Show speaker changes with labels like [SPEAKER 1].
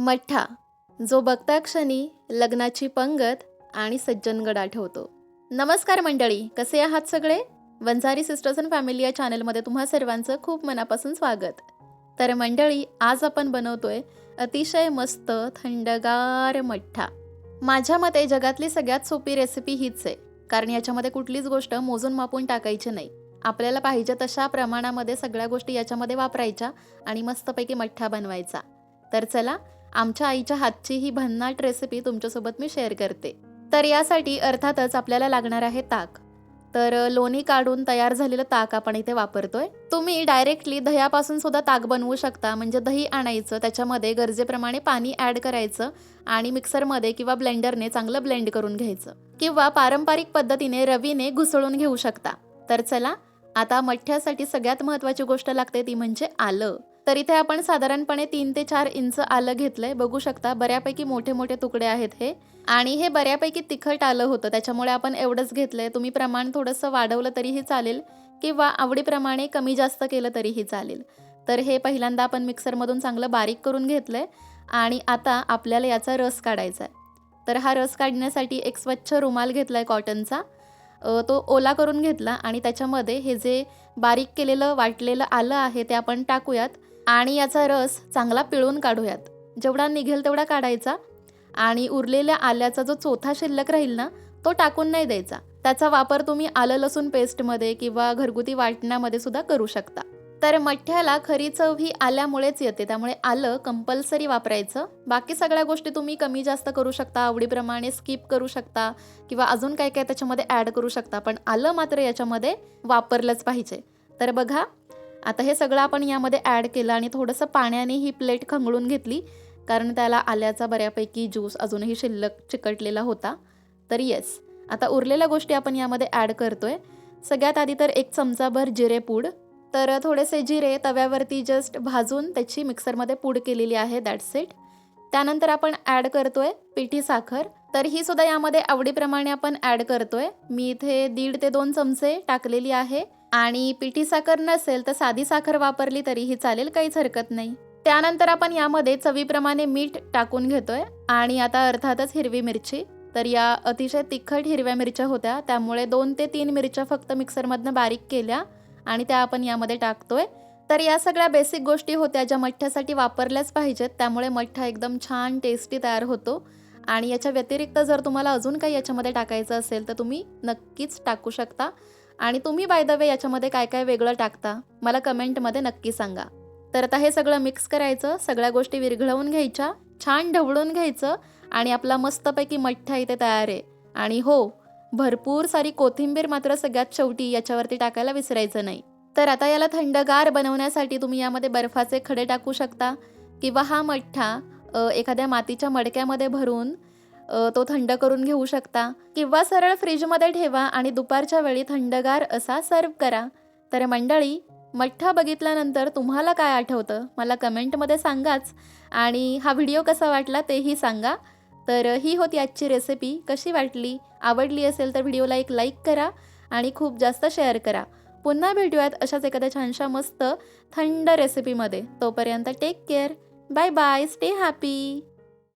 [SPEAKER 1] मठ्ठा जो बघता क्षणी लग्नाची पंगत आणि सज्जनगड आठवतो. नमस्कार मंडळी कसे आहात सगळे? वंजारी सिस्टर्स अँड फॅमिली या चॅनलमध्ये तुम्हा सर्वांचं खूप मनापासून स्वागत. तर मंडळी आज आपण बनवतोय अतिशय मस्त थंडगार मठ्ठा. माझ्या मते जगातली सगळ्यात सोपी रेसिपी हीच आहे. कारण याच्यामध्ये कुठलीच गोष्ट मोजून मापून टाकायची नाही. आपल्याला पाहिजे तशा प्रमाणामध्ये सगळ्या गोष्टी याच्यामध्ये वापरायच्या आणि मस्तपैकी मठ्ठा बनवायचा. तर चला आमच्या आईच्या हातची ही भन्नाट रेसिपी तुमच्यासोबत मी शेअर करते. तर यासाठी अर्थातच आपल्याला लागणार आहे ताक. तर लोणी काढून तयार झालेलं ताक आपण इथे वापरतोय. तुम्ही डायरेक्टली दह्यापासून सुद्धा ताक बनवू शकता. म्हणजे दही आणायचं त्याच्यामध्ये गरजेप्रमाणे पाणी ॲड करायचं आणि मिक्सरमध्ये किंवा ब्लेंडरने चांगलं ब्लेंड करून घ्यायचं. किंवा पारंपरिक पद्धतीने रवीने घुसळून घेऊ शकता. तर चला आता मठ्ठ्यासाठी सगळ्यात महत्त्वाची गोष्ट लागते ती म्हणजे आलं. तर इथे आपण साधारणपणे तीन ते चार इंच आलं घेतलंय. बघू शकता बऱ्यापैकी मोठे मोठे तुकडे आहेत हे. आणि हे बऱ्यापैकी तिखट आलं होतं त्याच्यामुळे आपण एवढंच घेतलंय. तुम्ही प्रमाण थोडंसं वाढवलं तरीही चालेल किंवा आवडीप्रमाणे कमी जास्त केलं तरीही चालेल. तर हे पहिल्यांदा आपण मिक्सरमधून चांगलं बारीक करून घेतलंय. आणि आता आपल्याला याचा रस काढायचा आहे. तर हा रस काढण्यासाठी एक स्वच्छ रुमाल घेतलाय कॉटनचा. तो ओला करून घेतला आणि त्याच्यामध्ये हे जे बारीक केलेलं वाटलेलं आलं आहे ते आपण टाकूयात. आणि याचा रस चांगला पिळून काढूयात. जेवढा निघेल तेवढा काढायचा. आणि उरलेल्या आल्याचा जो चोथा शिल्लक राहील ना तो टाकून नाही द्यायचा. त्याचा वापर तुम्ही आलं लसूण पेस्टमध्ये किंवा घरगुती वाटण्यामध्ये सुद्धा करू शकता. तर मठ्ठ्याला खरी चव ही आल्यामुळेच येते. त्यामुळे आलं कंपल्सरी वापरायचं. बाकी सगळ्या गोष्टी तुम्ही कमी जास्त करू शकता आवडीप्रमाणे स्किप करू शकता किंवा अजून काय काय त्याच्यामध्ये ॲड करू शकता. पण आलं मात्र याच्यामध्ये वापरलंच पाहिजे. तर बघा आता हे सगळं आपण यामध्ये ॲड केलं आणि थोडंसं पाण्याने ही प्लेट खंगळून घेतली. कारण त्याला आल्याचा बऱ्यापैकी ज्यूस अजूनही शिल्लक चिकटलेला होता. तर येस आता उरलेल्या गोष्टी आपण यामध्ये ॲड करतोय. सगळ्यात आधी तर एक चमचाभर जिरे पूड. तर थोडेसे जिरे तव्यावरती जस्ट भाजून त्याची मिक्सरमध्ये पूड केलेली आहे दॅट्स इट त्यानंतर आपण ॲड करतोय पिठी साखर. तर ही सुद्धा यामध्ये आवडीप्रमाणे आपण ॲड करतोय. मी इथे दीड ते दोन चमचे टाकलेली आहे. आणि पिठी साखर नसेल तर साधी साखर वापरली तरीही चालेल काहीच हरकत नाही. त्यानंतर आपण यामध्ये चवीप्रमाणे मीठ टाकून घेतोय आणि आता अर्थातच हिरवी मिरची. तर या अतिशय तिखट हिरव्या मिरच्या होत्या त्यामुळे दोन ते तीन मिरच्या फक्त मिक्सरमधनं बारीक केल्या आणि त्या आपण यामध्ये टाकतोय. तर या सगळ्या बेसिक गोष्टी होत्या ज्या मठ्ठ्यासाठी वापरल्याच पाहिजेत त्यामुळे मठ्ठा एकदम छान टेस्टी तयार होतो. आणि याच्या व्यतिरिक्त जर तुम्हाला अजून काही याच्यामध्ये टाकायचं असेल तर तुम्ही नक्कीच टाकू शकता. आणि तुम्ही बाय द वे याच्यामध्ये काय काय वेगळं टाकता? मला कमेंटमध्ये नक्की सांगा. तर आता हे सगळं मिक्स करायचं सगळ्या गोष्टी विरघळवून घ्यायच्या छान ढवळून घ्यायचं आणि आपला मस्तपैकी मठ्ठा इथे तयार आहे. आणि हो भरपूर सारी कोथिंबीर मात्र सगळ्यात शेवटी याच्यावरती टाकायला विसरायचं नाही. तर आता याला थंडगार बनवण्यासाठी तुम्ही यामध्ये बर्फाचे खडे टाकू शकता किंवा हा मठ्ठा एखाद्या मातीच्या मडक्यामध्ये भरून तो थंड करून घेऊ शकता. किंवा सरळ फ्रीजमध्ये ठेवा आणि दुपारच्या वेळी थंडगार असा सर्व करा. तर मंडळी मठ्ठा बघितल्यानंतर तुम्हाला काय आठवतं? मला कमेंटमध्ये सांगाच. आणि हा व्हिडिओ कसा वाटला तेही सांगा. तर ही होती आजची रेसिपी. कशी वाटली? आवडली असेल तर व्हिडिओला एक लाईक करा आणि खूप जास्त शेअर करा. पुन्हा भेटूयात अशाच एखाद्या छानशा मस्त थंड रेसिपीमध्ये. तोपर्यंत take care bye bye stay happy